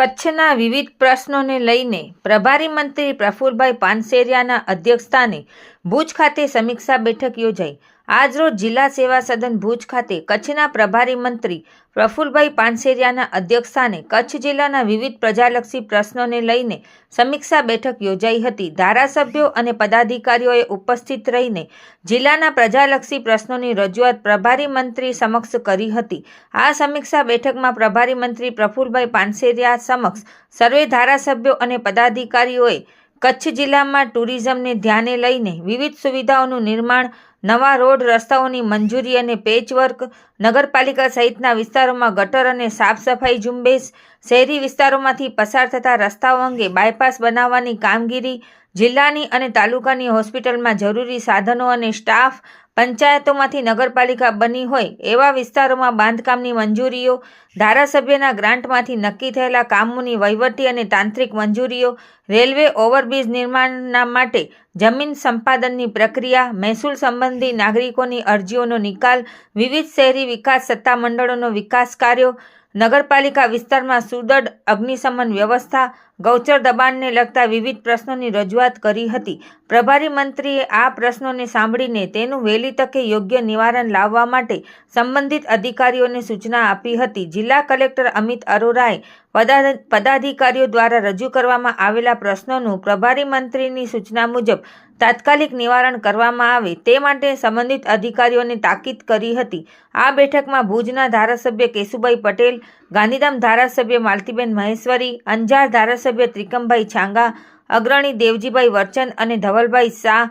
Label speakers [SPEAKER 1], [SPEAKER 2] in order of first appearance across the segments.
[SPEAKER 1] કચ્છના વિવિધ પ્રશ્નોને લઈને પ્રભારી મંત્રી પ્રફુલભાઈ પાનસેરિયાના અધ્યક્ષસ્થાને ભુજ ખાતે સમીક્ષા બેઠક યોજાઈ. આજરોજ જિલ્લા સેવા સદન ભુજ ખાતે કચ્છના પ્રભારી મંત્રી પ્રફુલભાઈ પાનસેરિયાના અધ્યક્ષસ્થાને કચ્છ જિલ્લાના વિવિધ પ્રજાલક્ષી પ્રશ્નોને લઈને સમીક્ષા બેઠક યોજાઈ હતી. ધારાસભ્યો અને પદાધિકારીઓએ ઉપસ્થિત રહીને જિલ્લાના પ્રજાલક્ષી પ્રશ્નોની રજૂઆત પ્રભારી મંત્રી સમક્ષ કરી હતી. આ સમીક્ષા બેઠકમાં પ્રભારી મંત્રી પ્રફુલભાઈ પાનસેરિયા સમક્ષ સર્વે ધારાસભ્યો અને પદાધિકારીઓએ કચ્છ જિલ્લામાં ટુરિઝમને ધ્યાને લઈને વિવિધ સુવિધાઓનું નિર્માણ નવા રોડ રસ્તાઓની મંજૂરી અને પેચવર્ક, નગરપાલિકા સહિતના વિસ્તારોમાં ગટર અને સાફ સફાઈ ઝુંબેશ, શહેરી વિસ્તારોમાંથી પસાર થતા રસ્તાઓ અંગે બાયપાસ બનાવવાની કામગીરી, જિલ્લાની અને તાલુકાની હોસ્પિટલમાં જરૂરી સાધનો અને સ્ટાફ પંચાયતોમાંથી નગરપાલિકા બની હોય એવા વિસ્તારોમાં બાંધકામની મંજૂરીઓ, ધારાસભ્યના ગ્રાન્ટમાંથી નક્કી થયેલા કામોની વહીવટી અને તાંત્રિક મંજૂરીઓ, રેલવે ઓવરબ્રિજ નિર્માણના માટે જમીન સંપાદનની પ્રક્રિયા, મહેસૂલ સંબંધી નાગરિકોની અરજીઓનો નિકાલ, વિવિધ શહેરી વિકાસ સત્તામંડળોનો વિકાસ કાર્યો નગરપાલિકા વિસ્તારમાં સુદૃઢ અગ્નિશમન વ્યવસ્થા, ગૌચર દબાણને લગતા વિવિધ પ્રશ્નોની રજૂઆત કરી હતી. પ્રભારી મંત્રીએ આ પ્રશ્નોને સાંભળીને તેનું વહેલી તકે યોગ્ય નિવારણ લાવવા માટે સંબંધિત અધિકારીઓને સૂચના આપી હતી. જિલ્લા કલેક્ટર અમિત અરોરાએ પદા, પદાધિકારીઓ દ્વારા રજૂ કરવામાં આવેલા પ્રશ્નોનું પ્રભારી મંત્રીની સૂચના મુજબ તાત્કાલિક નિવારણ કરવામાં આવે તે માટે સંબંધિત અધિકારીઓને તાકીદ કરી હતી. આ બેઠકમાં ભુજના ધારાસભ્ય કેશુભાઈ પટેલ, ગાંધીધામ ધારાસભ્ય માલતીબેન મહેશ્વરી, અંજાર ધારાસભ્ય ત્રિકમભાઈ છાંગા, અગ્રણી દેવજીભાઈ વર્ચન અને ધવલભાઈ શાહ,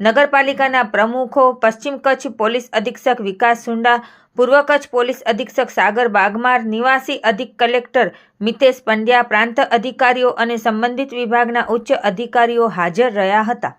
[SPEAKER 1] નગરપાલિકાના પ્રમુખો, પશ્ચિમ કચ્છ પોલીસ અધિક્ષક વિકાસ સુંડા, પૂર્વ કચ્છ પોલીસ અધિક્ષક સાગર બાગમાર, નિવાસી અધિક કલેક્ટર મિતેશ પંડ્યા, પ્રાંત અધિકારીઓ અને સંબંધિત વિભાગના ઉચ્ચ અધિકારીઓ હાજર રહ્યા હતા.